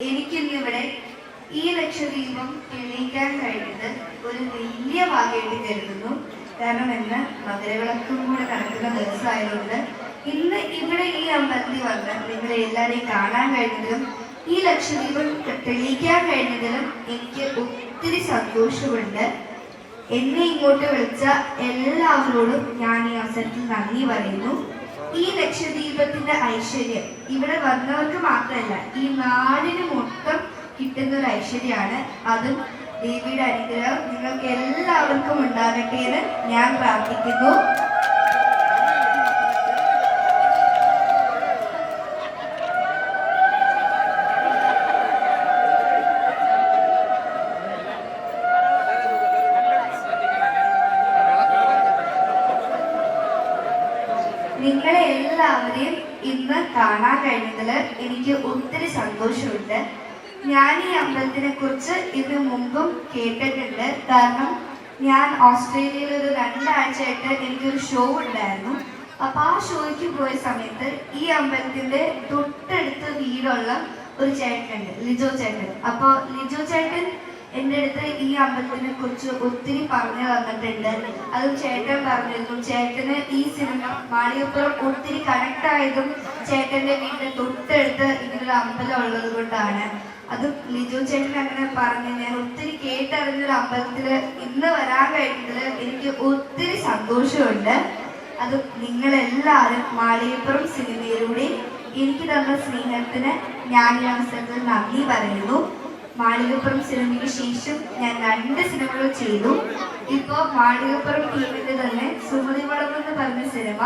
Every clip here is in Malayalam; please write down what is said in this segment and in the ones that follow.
എനിക്കിന്നിവിടെ ഈ ലക്ഷദ്വീപം തെളിയിക്കാൻ കഴിഞ്ഞത് ഒരു വലിയ ഭാഗ്യമായിട്ട് കരുതുന്നു. കാരണം ഇന്ന് മകരവിളക്കും കൂടെ നടക്കുന്ന ദിവസമായതുകൊണ്ട് ഇന്ന് ഇവിടെ ഈ അമ്പലത്തിൽ വന്ന് നിങ്ങളെ എല്ലാവരെയും കാണാൻ കഴിഞ്ഞതിലും ഈ ലക്ഷദ്വീപം തെളിയിക്കാൻ കഴിഞ്ഞതിലും എനിക്ക് ഒത്തിരി സന്തോഷമുണ്ട്. എന്നെ ഇങ്ങോട്ട് വിളിച്ച എല്ലാവരോടും ഞാൻ ഈ അവസരത്തിൽ നന്ദി പറയുന്നു. ഈ ലക്ഷദ്വീപത്തിന്റെ ഐശ്വര്യം. ഇവിടെ വന്നവർക്ക് മാത്രമല്ല ഈ നാടിന് മൊത്തം കിട്ടുന്ന ഒരു ഐശ്വര്യമാണ്. അതും ദേവിയുടെ അനുഗ്രഹം. നിങ്ങൾക്ക് എല്ലാവർക്കും ഉണ്ടാകട്ടെ എന്ന് ഞാൻ പ്രാർത്ഥിക്കുന്നു. നിങ്ങളെ എല്ലാവരെയും ഇന്ന് കാണാൻ കഴിഞ്ഞതിൽ എനിക്ക് ഒത്തിരി സന്തോഷമുണ്ട്. ഞാൻ ഈ അമ്പലത്തിനെ കുറിച്ച് ഇതിനു മുമ്പും കേട്ടിട്ടുണ്ട്. കാരണം ഞാൻ ഓസ്ട്രേലിയയിൽ ഒരു രണ്ടാഴ്ചയായിട്ട് എനിക്കൊരു ഷോ ഉണ്ടായിരുന്നു. അപ്പൊ ആ ഷോയ്ക്ക് പോയ സമയത്ത് ഈ അമ്പലത്തിന്റെ തൊട്ടടുത്ത് വീടുള്ള ഒരു ചേട്ടനുണ്ട് ലിജോ ചേട്ടൻ. അപ്പൊ ലിജോ ചേട്ടൻ എന്റെ അടുത്ത് ഈ അമ്പലത്തിനെ കുറിച്ച് ഒത്തിരി പറഞ്ഞു തന്നിട്ടുണ്ട്. അതും ചേട്ടൻ പറഞ്ഞിരുന്നു. ചേട്ടന് ഈ സിനിമ മാളികപ്പുറം ഒത്തിരി കണക്ട് ആയതും ചേട്ടന്റെ വീടിന്റെ തൊട്ടടുത്ത് ഇങ്ങനൊരു അമ്പലം ഉള്ളത് കൊണ്ടാണ്. അതും ലിജു ചേട്ടൻ അങ്ങനെ പറഞ്ഞു. ഞാൻ ഒത്തിരി കേട്ടറിഞ്ഞൊരു അമ്പലത്തിൽ ഇന്ന് വരാൻ കഴിഞ്ഞതിൽ എനിക്ക് ഒത്തിരി സന്തോഷമുണ്ട്. അതും നിങ്ങളെല്ലാവരും മാളികപ്പുറം സിനിമയിലൂടെ എനിക്ക് തന്ന സ്നേഹത്തിന് ഞാൻ ഈ അവസരത്തിൽ നന്ദി പറയുന്നു. മാളികപ്പുറം സിനിമയ്ക്ക് ശേഷം ഞാൻ രണ്ട് സിനിമകൾ ചെയ്തു. ഇപ്പോ മാളികപ്പുറം ടീമിന്റെ തന്നെ സുമതി വളം എന്ന് പറഞ്ഞ സിനിമ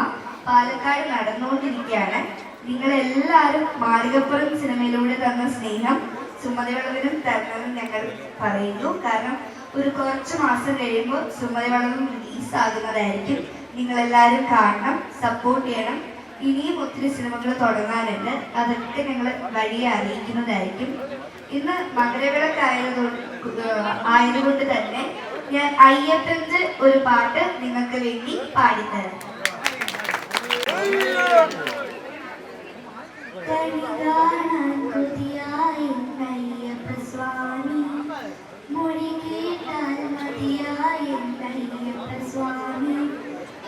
പാലക്കാട് നടന്നുകൊണ്ടിരിക്കുകയാണ്. നിങ്ങൾ എല്ലാവരും മാളികപ്പുറം സിനിമയിലൂടെ തന്ന സ്നേഹം സുമതി വളവിനും തരണമെന്ന് ഞങ്ങൾ പറയുന്നു. കാരണം ഒരു കുറച്ച് മാസം കഴിയുമ്പോൾ സുമതി വളവും റിലീസ് ആകുന്നതായിരിക്കും നിങ്ങളെല്ലാവരും കാണണം സപ്പോർട്ട് ചെയ്യണം. ഇനിയും ഒത്തിരി സിനിമകൾ തുടങ്ങാനുണ്ട്. അതൊക്കെ ഞങ്ങൾ വഴിയെ അറിയിക്കുന്നതായിരിക്കും. ഇന്ന് മകരവിളക്കായതുകൊണ്ട് ആയതുകൊണ്ട് തന്നെ ഞാൻ അയ്യപ്പന്റെ ഒരു പാട്ട് നിങ്ങൾക്ക് വേണ്ടി പാടിത്തരാം. സ്വാമി.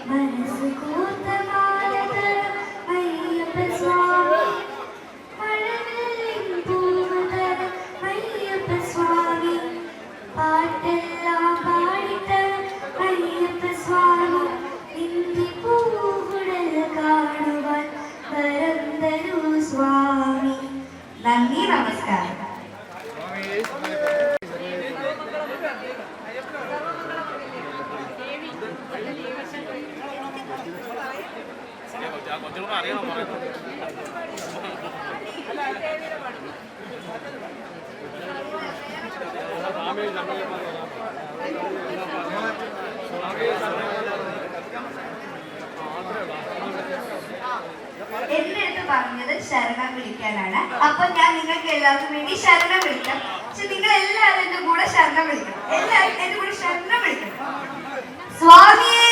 മനസ്സ് കൂത്തമാലതരം കാണുവാൻ സ്വാമി. നന്ദി നമസ്കാരം. അറിയണം പറയുന്നത് അടുത്ത് പറഞ്ഞത് ശരണം വിളിക്കാനാണ്. അപ്പൊ ഞാൻ നിങ്ങൾക്ക് എല്ലാവർക്കും വേണ്ടി ശരണം വിളിക്കാം. പക്ഷെ നിങ്ങൾ എല്ലാവരും എന്റെ കൂടെ ശരണം വിളിക്കണം. എല്ലാവരും എന്റെ കൂടെ ശരണം വിളിക്കണം. സ്വാമിയേ